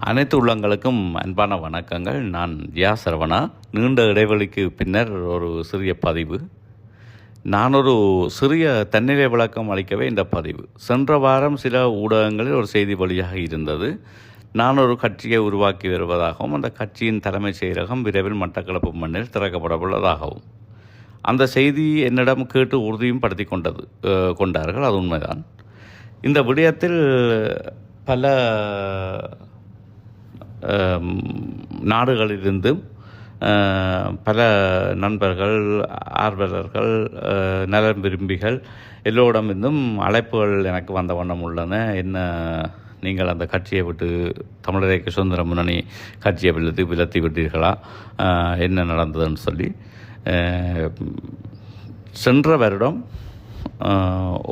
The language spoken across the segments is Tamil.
அனைத்து உள்ளங்களுக்கும் அன்பான வணக்கங்கள். நான் ஜியா சரவணா. நீண்ட இடைவெளிக்கு பின்னர் ஒரு சிறிய பதிவு. நான் ஒரு சிறிய தன்னிலை விளக்கம் அளிக்கவே இந்த பதிவு. சென்ற வாரம் சில ஊடகங்களில் ஒரு செய்தி வழியாக இருந்தது. நான் ஒரு கட்சியை உருவாக்கி வருவதாகவும் அந்த கட்சியின் தலைமைச் செயலகம் விரைவில் மட்டக்களப்பு மண்ணில் திறக்கப்பட உள்ளதாகவும் அந்த செய்தி என்னிடம் கேட்டு உறுதியும் படுத்தி கொண்டது கொண்டார்கள். அது உண்மைதான். இந்த விடயத்தில் பல நாடுகளிலிருந்தும் பல நண்பர்கள் ஆர்வலர்கள் நலம் நலன் விரும்பிகள் எல்லோரிடமிருந்தும் அழைப்புகள் எனக்கு வந்த வண்ணம் உள்ளன. என்ன நீங்கள் அந்த கட்சியை விட்டு தமிழரைக்கு சுதந்திர முன்னணி கட்சியை விழுத்து விலத்தி விட்டீர்களா? என்ன நடந்ததுன்னு சொல்லி சென்ற வருடம்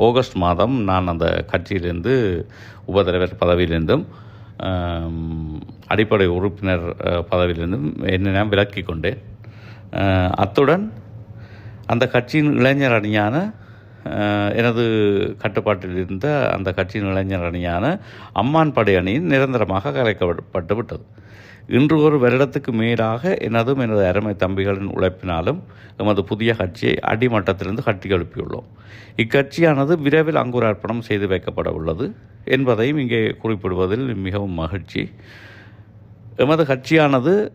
ஆகஸ்ட் மாதம் நான் அந்த கட்சியிலிருந்து உபதலைவர் பதவியிலிருந்தும் அடிப்படை உறுப்பினர் பதவியிலிருந்து பதவியிலிருந்தும் என்னை நான் விலக்கி கொண்டேன். அத்துடன் அந்த கட்சியின் இளைஞர் அணியான எனது கட்டுப்பாட்டில் இருந்த அந்த கட்சியின் இளைஞர் அணியான அம்மான் படை அணியின் நிரந்தரமாக கலைக்கப்பட்டு விட்டது. இன்று ஒரு வருடத்துக்கு மேலாக எனதும் எனது அருமை தம்பிகளின் உழைப்பினாலும் எமது புதிய கட்சியை அடிமட்டத்திலிருந்து கட்டி எழுப்பியுள்ளோம். இக்கட்சியானது விரைவில் அங்குரார்ப்பணம் செய்து வைக்கப்பட உள்ளது என்பதையும் இங்கே குறிப்பிடுவதில் மிகவும் மகிழ்ச்சி. எமது கட்சியானது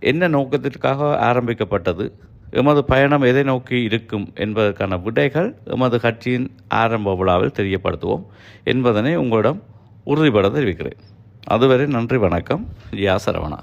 என்ன நோக்கத்திற்காக ஆரம்பிக்கப்பட்டது? எமது பயணம் எதை நோக்கி இருக்கும் என்பதற்கான விடைகள் எமது கட்சியின் ஆரம்ப விழாவில் தெரியப்படுத்துவோம் என்பதனை உங்களிடம் உறுதிபட தெரிவிக்கிறேன். அதுவரை நன்றி வணக்கம். யா சரவணா.